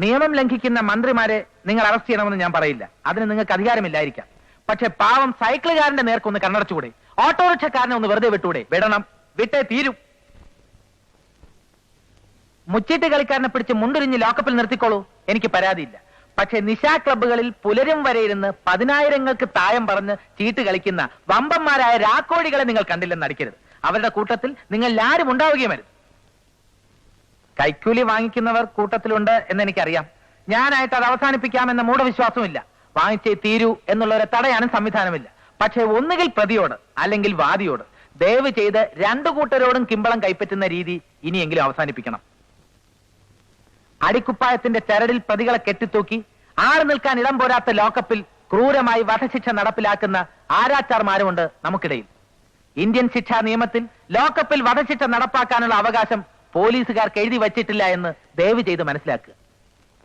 നിയമം ലംഘിക്കുന്ന മന്ത്രിമാരെ നിങ്ങൾ അറസ്റ്റ് ചെയ്യണമെന്ന് ഞാൻ പറയില്ല. അതിന് നിങ്ങൾക്ക് അധികാരമില്ലായിരിക്കാം. പക്ഷെ പാവം സൈക്കിളുകാരന്റെ നേർക്കൊന്ന് കണ്ണടച്ചുകൂടെ? ഓട്ടോറിക്ഷക്കാരനെ ഒന്ന് വെറുതെ വിട്ടൂടെ? വിടണം. വിട്ടേ തീരും. മുച്ചീട്ട് കളിക്കാരനെ പിടിച്ച് മുണ്ടുരിഞ്ഞ് ലോക്കപ്പിൽ നിർത്തിക്കോളൂ. എനിക്ക് പരാതിയില്ല. പക്ഷെ നിശാ ക്ലബ്ബുകളിൽ പുലരും വരെ ഇരുന്ന് പതിനായിരങ്ങൾക്ക് തായം പറഞ്ഞ് ചീട്ട് കളിക്കുന്ന വമ്പന്മാരായ രാക്കോടികളെ നിങ്ങൾ കണ്ടില്ലെന്ന് അടിക്കരുത് അവരുടെ കൂട്ടത്തിൽ നിങ്ങൾ ആരും ഉണ്ടാവുകയും അരുത് കൈക്കൂലി വാങ്ങിക്കുന്നവർ കൂട്ടത്തിലുണ്ട് എന്ന് എനിക്കറിയാം ഞാനായിട്ട് അത് അവസാനിപ്പിക്കാമെന്ന മൂഢവിശ്വാസമില്ല വാങ്ങിച്ചേ തീരൂ എന്നുള്ളവരെ തടയാനും സംവിധാനമില്ല. പക്ഷേ ഒന്നുകിൽ പ്രതിയോട് അല്ലെങ്കിൽ വാദിയോട് ദയവ് ചെയ്ത് രണ്ടു കൂട്ടരോടും കിമ്പളം കൈപ്പറ്റുന്ന രീതി ഇനിയെങ്കിലും അവസാനിപ്പിക്കണം. അടിക്കുപ്പായത്തിന്റെ ചരടിൽ പ്രതികളെ കെട്ടിത്തൂക്കി ആറ് നിൽക്കാൻ ഇടം പോരാത്ത ലോക്കപ്പിൽ ക്രൂരമായി വധശിക്ഷ നടപ്പിലാക്കുന്ന ആരാച്ചാർമാരുമുണ്ട് നമുക്കിടയിൽ. ഇന്ത്യൻ ശിക്ഷാ നിയമത്തിൽ ലോക്കപ്പിൽ വധശിക്ഷ നടപ്പാക്കാനുള്ള അവകാശം പോലീസുകാർക്ക് എഴുതി വച്ചിട്ടില്ല എന്ന് ദയവ് ചെയ്ത് മനസ്സിലാക്കുക.